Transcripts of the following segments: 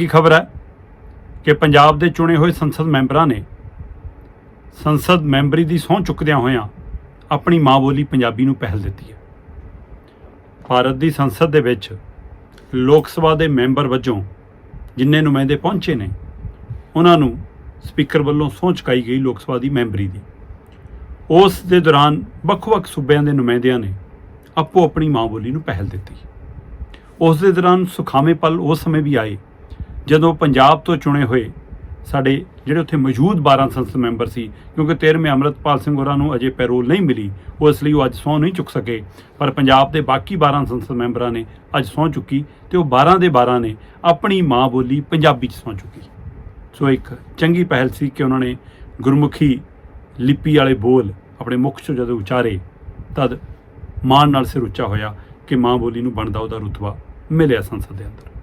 ਕੀ ਖਬਰ ਹੈ? ਕਿ ਪੰਜਾਬ ਦੇ ਚੁਣੇ ਹੋਏ ਸੰਸਦ ਮੈਂਬਰਾਂ ਨੇ ਸੰਸਦ ਮੈਂਬਰੀ ਦੀ ਸਹੁੰ ਚੁੱਕਦਿਆਂ ਹੋਇਆਂ ਆਪਣੀ ਮਾਂ ਬੋਲੀ ਪੰਜਾਬੀ ਨੂੰ ਪਹਿਲ ਦਿੱਤੀ ਹੈ। ਭਾਰਤ ਦੀ ਸੰਸਦ ਦੇ ਵਿੱਚ ਲੋਕ ਸਭਾ ਦੇ ਮੈਂਬਰ ਵਜੋਂ ਜਿੰਨੇ ਨੁਮਾਇੰਦੇ ਪਹੁੰਚੇ ਨੇ, ਉਹਨਾਂ ਨੂੰ ਸਪੀਕਰ ਵੱਲੋਂ ਸਹੁੰ ਚੁਕਾਈ ਗਈ ਲੋਕ ਸਭਾ ਦੀ ਮੈਂਬਰੀ ਦੀ। ਉਸ ਦੇ ਦੌਰਾਨ ਵੱਖ-ਵੱਖ ਸੂਬਿਆਂ ਦੇ ਨੁਮਾਇੰਦਿਆਂ ਨੇ ਆਪੋ ਆਪਣੀ ਮਾਂ ਬੋਲੀ ਨੂੰ ਪਹਿਲ ਦਿੱਤੀ। ਉਸ ਦੇ ਦੌਰਾਨ ਸੁਖਾਵੇਂ ਪਲ ਉਸ ਸਮੇਂ ਵੀ ਆਏ ਜਦੋਂ ਪੰਜਾਬ ਤੋਂ ਚੁਣੇ ਹੋਏ ਸਾਡੇ ਜਿਹੜੇ ਉੱਥੇ ਮੌਜੂਦ 12 ਸੰਸਦ ਮੈਂਬਰ ਸੀ, ਕਿਉਂਕਿ 13ਵੇਂ ਅੰਮ੍ਰਿਤਪਾਲ ਸਿੰਘ ਹੋਰਾਂ ਨੂੰ ਅਜੇ ਪੈਰੋਲ ਨਹੀਂ ਮਿਲੀ, ਉਹ ਇਸ ਲਈ ਉਹ ਅੱਜ ਸਹੁੰ ਨਹੀਂ ਚੁੱਕ ਸਕੇ। ਪਰ ਪੰਜਾਬ ਦੇ ਬਾਕੀ 12 ਸੰਸਦ ਮੈਂਬਰਾਂ ਨੇ ਅੱਜ ਸਹੁੰ ਚੁੱਕੀ ਤੇ ਉਹ 12 ਦੇ 12 ਨੇ ਆਪਣੀ ਮਾਂ ਬੋਲੀ ਪੰਜਾਬੀ 'ਚ ਸਹੁੰ ਚੁੱਕੀ। ਸੋ ਇੱਕ ਚੰਗੀ ਪਹਿਲ ਸੀ ਕਿ ਉਹਨਾਂ ਨੇ ਗੁਰਮੁਖੀ ਲਿਪੀ ਵਾਲੇ ਬੋਲ ਆਪਣੇ ਮੁਖ 'ਚੋਂ ਜਦੋਂ ਉਚਾਰੇ, ਤਦ ਮਾਣ ਨਾਲ ਸਿਰ ਉੱਚਾ ਹੋਇਆ ਕਿ ਮਾਂ ਬੋਲੀ ਨੂੰ ਬਣਦਾ ਉਹਦਾ ਰੁਤਬਾ ਮਿਲਿਆ ਸੰਸਦ ਦੇ ਅੰਦਰ।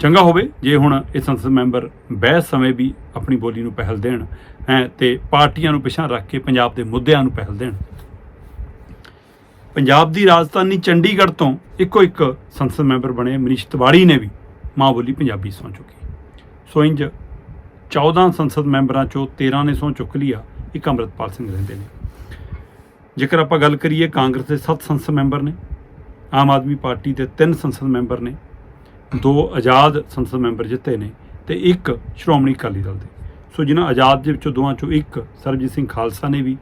ਚੰਗਾ ਹੋਵੇ, ਜੇ ਹੁਣ ਇਹ ਸੰਸਦ ਮੈਂਬਰ ਬਹਿਸ ਸਮੇਂ ਵੀ ਆਪਣੀ ਬੋਲੀ ਨੂੰ ਪਹਿਲ ਦੇਣ, ਹੈ, ਤੇ ਪਾਰਟੀਆਂ ਨੂੰ ਪਿਛਾਂ ਰੱਖ ਕੇ ਪੰਜਾਬ ਦੇ ਮੁੱਦਿਆਂ ਨੂੰ ਪਹਿਲ ਦੇਣ। ਪੰਜਾਬ ਦੀ ਰਾਜਧਾਨੀ ਚੰਡੀਗੜ੍ਹ ਤੋਂ ਇੱਕੋ ਇੱਕ ਸੰਸਦ ਮੈਂਬਰ ਬਣੇ ਮਨੀਸ਼ ਤਿਵਾੜੀ ਨੇ ਵੀ ਮਾਂ ਬੋਲੀ ਪੰਜਾਬੀ ਸਹੁੰ ਚੁੱਕੀ। ਸੋ ਇੰਜ 14 ਸੰਸਦ ਮੈਂਬਰਾਂ ਚੋਂ 13 ਨੇ ਸਹੁੰ ਚੁੱਕ ਲਿਆ, ਇੱਕ ਅੰਮ੍ਰਿਤਪਾਲ ਸਿੰਘ ਰਹਿੰਦੇ ਨੇ। ਜੇਕਰ ਆਪਾਂ ਗੱਲ ਕਰੀਏ ਕਾਂਗਰਸ ਦੇ 7 ਸੰਸਦ ਮੈਂਬਰ ਨੇ, ਆਮ ਆਦਮੀ ਪਾਰਟੀ ਦੇ 3 ਸੰਸਦ ਮੈਂਬਰ ਨੇ ਦੋ ਆਜ਼ਾਦ ਸੰਸਦ ਮੈਂਬਰ ਜਿੱਤੇ ਨੇ ਤੇ ਇੱਕ ਸ਼੍ਰੋਮਣੀ ਅਕਾਲੀ ਦਲ ਦੇ। ਸੋ ਜਿਨ੍ਹਾਂ ਆਜ਼ਾਦ ਦੇ ਵਿੱਚੋਂ ਦੋਵਾਂ ਚੋਂ ਇੱਕ ਸਰਬਜੀਤ ਸਿੰਘ ਖਾਲਸਾ ਨੇ ਵੀ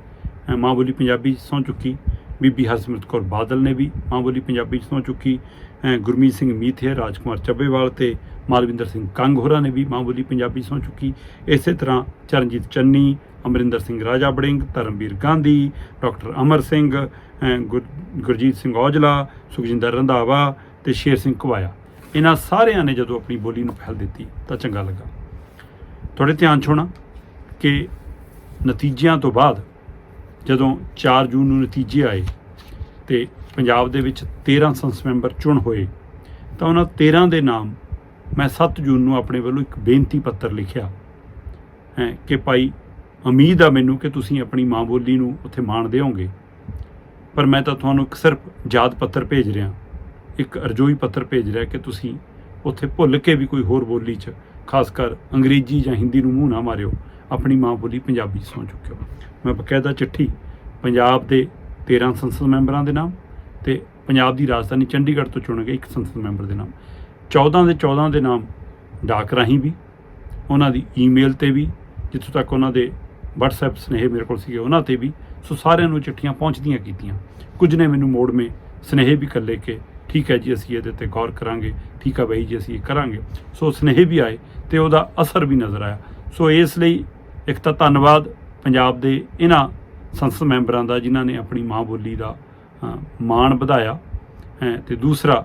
ਮਾਂ ਬੋਲੀ ਪੰਜਾਬੀ 'ਚ ਸਹੁੰ ਚੁੱਕੀ, ਬੀਬੀ ਹਰਸਿਮਰਤ ਕੌਰ ਬਾਦਲ ਨੇ ਵੀ ਮਾਂ ਬੋਲੀ ਪੰਜਾਬੀ 'ਚ ਸਹੁੰ ਚੁੱਕੀ ਗੁਰਮੀਤ ਸਿੰਘ ਮੀਥਿਆ, ਰਾਜਕੁਮਾਰ ਚੱਬੇਵਾਲ ਤੇ ਮਾਲਵਿੰਦਰ ਸਿੰਘ ਕੰਗ ਹੋਰਾਂ ਨੇ ਵੀ ਮਾਂ ਬੋਲੀ ਪੰਜਾਬੀ 'ਚ ਸਹੁੰ ਚੁੱਕੀ। ਇਸੇ ਤਰ੍ਹਾਂ ਚਰਨਜੀਤ ਚੰਨੀ, ਅਮਰਿੰਦਰ ਸਿੰਘ ਰਾਜਾ ਬੜਿੰਗ, ਧਰਮਵੀਰ ਗਾਂਧੀ, ਡਾਕਟਰ ਅਮਰ ਸਿੰਘ ਗੁਰ- ਗੁਰਜੀਤ ਸਿੰਘ ਔਜਲਾ, ਸੁਖਜਿੰਦਰ ਰੰਧਾਵਾ ਤੇ ਸ਼ੇਰ ਸਿੰਘ ਘੁਬਾਇਆ ਇਹਨਾਂ ਸਾਰਿਆਂ ਨੇ ਜਦੋਂ ਆਪਣੀ ਬੋਲੀ ਨੂੰ ਫੈਲ ਦਿੱਤੀ, ਤਾਂ ਚੰਗਾ ਲੱਗਾ। ਤੁਹਾਡੇ ਧਿਆਨ 'ਚ ਹੋਣਾ ਕਿ ਨਤੀਜਿਆਂ ਤੋਂ ਬਾਅਦ ਜਦੋਂ 4 ਜੂਨ ਨੂੰ ਨਤੀਜੇ ਆਏ ਤੇ ਪੰਜਾਬ ਦੇ ਵਿੱਚ 13 ਸੰਸਦ ਮੈਂਬਰ ਚੁਣ ਹੋਏ, ਤਾਂ ਉਹਨਾਂ 13 ਦੇ ਨਾਮ ਮੈਂ 7 ਜੂਨ ਨੂੰ ਆਪਣੇ ਵੱਲੋਂ ਇੱਕ ਬੇਨਤੀ ਪੱਤਰ ਲਿਖਿਆ। ਹੈ, ਕਿ ਭਾਈ, ਉਮੀਦ ਆ ਮੈਨੂੰ ਕਿ ਤੁਸੀਂ ਆਪਣੀ ਮਾਂ ਬੋਲੀ ਨੂੰ ਉੱਥੇ ਮਾਣ ਦਿਓਗੇ ਪਰ ਮੈਂ ਤਾਂ ਤੁਹਾਨੂੰ ਇੱਕ ਸਿਰਫ ਯਾਦ ਪੱਤਰ ਭੇਜ ਰਿਹਾ। ਇੱਕ ਅਰਜ਼ੋਈ ਪੱਤਰ ਭੇਜ ਰਿਹਾ ਕਿ ਤੁਸੀਂ ਉੱਥੇ ਭੁੱਲ ਕੇ ਵੀ ਕੋਈ ਹੋਰ ਬੋਲੀ 'ਚ, ਖਾਸ ਕਰ ਅੰਗਰੇਜ਼ੀ ਜਾਂ ਹਿੰਦੀ ਨੂੰ ਮੂੰਹ ਨਾ ਮਾਰਿਓ, ਆਪਣੀ ਮਾਂ ਬੋਲੀ ਪੰਜਾਬੀ 'ਚ ਸੌਂ ਚੁੱਕਿਓ। ਮੈਂ ਬਕਾਇਦਾ ਚਿੱਠੀ ਪੰਜਾਬ ਦੇ 13 ਸੰਸਦ ਮੈਂਬਰਾਂ ਦੇ ਨਾਮ ਤੇ ਪੰਜਾਬ ਦੀ ਰਾਜਧਾਨੀ ਚੰਡੀਗੜ੍ਹ ਤੋਂ ਚੁਣੇ ਗਏ ਇੱਕ ਸੰਸਦ ਮੈਂਬਰ ਦੇ ਨਾਮ। 14 ਦੇ 14 ਦੇ ਨਾਮ ਡਾਕ ਰਾਹੀਂ ਵੀ, ਉਹਨਾਂ ਦੀ ਈਮੇਲ ਤੇ ਵੀ, ਜਿੱਥੋਂ ਤੱਕ ਉਹਨਾਂ ਦੇ WhatsApp ਸੁਨੇਹੇ ਮੇਰੇ ਕੋਲ ਸੀਗੇ, ਉਹਨਾਂ ਤੇ ਵੀ। ਸੋ ਸਾਰਿਆਂ ਨੂੰ ਚਿੱਠੀਆਂ ਪਹੁੰਚਦੀਆਂ ਕੀਤੀਆਂ। ਕੁਝ ਨੇ ਮੈਨੂੰ ਮੋੜ ਮੇ ਸੁਨੇਹੇ ਵੀ ਕੱਲੇ ਕਿ ਠੀਕ ਹੈ ਜੀ, ਅਸੀਂ ਇਹਦੇ ਤੇ ਗੌਰ ਕਰਾਂਗੇ, ਠੀਕ ਹੈ ਬਾਈ ਜੀ, ਅਸੀਂ ਇਹ ਕਰਾਂਗੇ। ਸੋ ਸੁਨੇਹੇ ਵੀ ਆਏ ਤੇ ਉਹਦਾ ਅਸਰ ਵੀ ਨਜ਼ਰ ਆਇਆ। ਸੋ ਇਸ ਲਈ ਇੱਕ ਤਾਂ ਧੰਨਵਾਦ ਪੰਜਾਬ ਦੇ ਇਹਨਾਂ ਸੰਸਦ ਮੈਂਬਰਾਂ ਦਾ, ਜਿਨ੍ਹਾਂ ਨੇ ਆਪਣੀ ਮਾਂ ਬੋਲੀ ਦਾ ਮਾਣ ਵਧਾਇਆ। ਹੈ, ਤੇ ਦੂਸਰਾ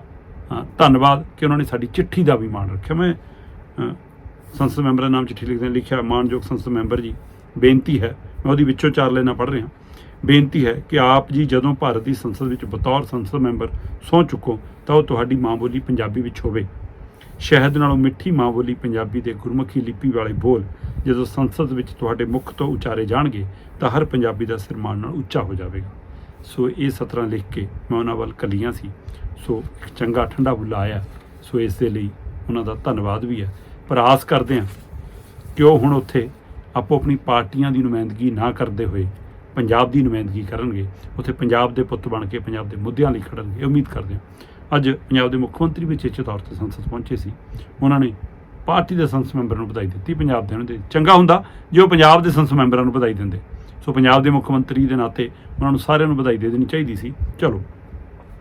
ਧੰਨਵਾਦ ਕਿ ਉਹਨਾਂ ਨੇ ਸਾਡੀ ਚਿੱਠੀ ਦਾ ਵੀ ਮਾਣ ਰੱਖਿਆ। ਮੈਂ ਸੰਸਦ ਮੈਂਬਰਾਂ ਨਾਮ ਚਿੱਠੀ ਲਿਖਦੇ ਲਿਖਿਆ ਮਾਨਯੋਗ ਸੰਸਦ ਮੈਂਬਰ ਜੀ, ਬੇਨਤੀ ਹੈ, ਮੈਂ ਉਹਦੀ ਵਿੱਚੋਂ ਚਾਰ ਲੈਣਾ ਪੜ੍ਹ ਰਿਹਾ। ਬੇਨਤੀ ਹੈ ਕਿ ਆਪ ਜੀ ਜਦੋਂ ਭਾਰਤ ਦੀ ਸੰਸਦ ਵਿੱਚ ਬਤੌਰ ਸੰਸਦ ਮੈਂਬਰ ਸਹੁੰ ਚੁੱਕੋ, ਤਾਂ ਉਹ ਤੁਹਾਡੀ ਮਾਂ ਬੋਲੀ ਪੰਜਾਬੀ ਵਿੱਚ ਹੋਵੇ। ਸ਼ਹਿਦ ਨਾਲੋਂ ਮਿੱਠੀ ਮਾਂ ਬੋਲੀ ਪੰਜਾਬੀ ਦੇ ਗੁਰਮੁਖੀ ਲਿਪੀ ਵਾਲੇ ਬੋਲ ਜਦੋਂ ਸੰਸਦ ਵਿੱਚ ਤੁਹਾਡੇ ਮੁਖ ਤੋਂ ਉਚਾਰੇ ਜਾਣਗੇ, ਤਾਂ ਹਰ ਪੰਜਾਬੀ ਦਾ ਸਿਰ ਮਾਣ ਨਾਲ ਉੱਚਾ ਹੋ ਜਾਵੇਗਾ। ਸੋ ਇਹ ਸਤਰਾਂ ਲਿਖ ਕੇ ਮੈਂ ਉਹਨਾਂ ਵੱਲ ਕਲੀਆਂ ਸੀ। ਸੋ ਇੱਕ ਚੰਗਾ ਠੰਡਾ ਬੁੱਲਾ ਆਇਆ। ਸੋ ਇਸ ਦੇ ਲਈ ਉਹਨਾਂ ਦਾ ਧੰਨਵਾਦ ਵੀ ਹੈ। ਪਰ ਆਸ ਕਰਦੇ ਹਾਂ ਕਿ ਉਹ ਹੁਣ ਉੱਥੇ ਆਪੋ ਆਪਣੀ ਪਾਰਟੀਆਂ ਦੀ ਨੁਮਾਇੰਦਗੀ ਨਾ ਕਰਦੇ ਹੋਏ ਪੰਜਾਬ ਦੀ ਨੁਮਾਇੰਦਗੀ ਕਰਨਗੇ, ਉੱਥੇ ਪੰਜਾਬ ਦੇ ਪੁੱਤ ਬਣ ਕੇ ਪੰਜਾਬ ਦੇ ਮੁੱਦਿਆਂ ਲਈ ਖੜਨਗੇ ਉਮੀਦ ਕਰਦੇ ਹਾਂ। ਅੱਜ ਪੰਜਾਬ ਦੇ ਮੁੱਖ ਮੰਤਰੀ ਵੀ ਚੇਚੇ ਤੌਰ ਤੇ ਸੰਸਦ ਪਹੁੰਚੇ ਸੀ। ਉਹਨਾਂ ਨੇ ਪਾਰਟੀ ਦੇ ਸੰਸਦ ਮੈਂਬਰ ਨੂੰ ਵਧਾਈ ਦਿੱਤੀ, ਪੰਜਾਬ ਦੇ ਉਹਨਾਂ ਦੇ ਚੰਗਾ ਹੁੰਦਾ, ਜੇ ਉਹ ਪੰਜਾਬ ਦੇ ਸੰਸਦ ਮੈਂਬਰਾਂ ਨੂੰ ਵਧਾਈ ਦਿੰਦੇ। ਸੋ ਪੰਜਾਬ ਦੇ ਮੁੱਖ ਮੰਤਰੀ ਦੇ ਨਾਤੇ ਉਹਨਾਂ ਨੂੰ ਸਾਰਿਆਂ ਨੂੰ ਵਧਾਈ ਦੇ ਦੇਣੀ ਚਾਹੀਦੀ ਸੀ। ਚਲੋ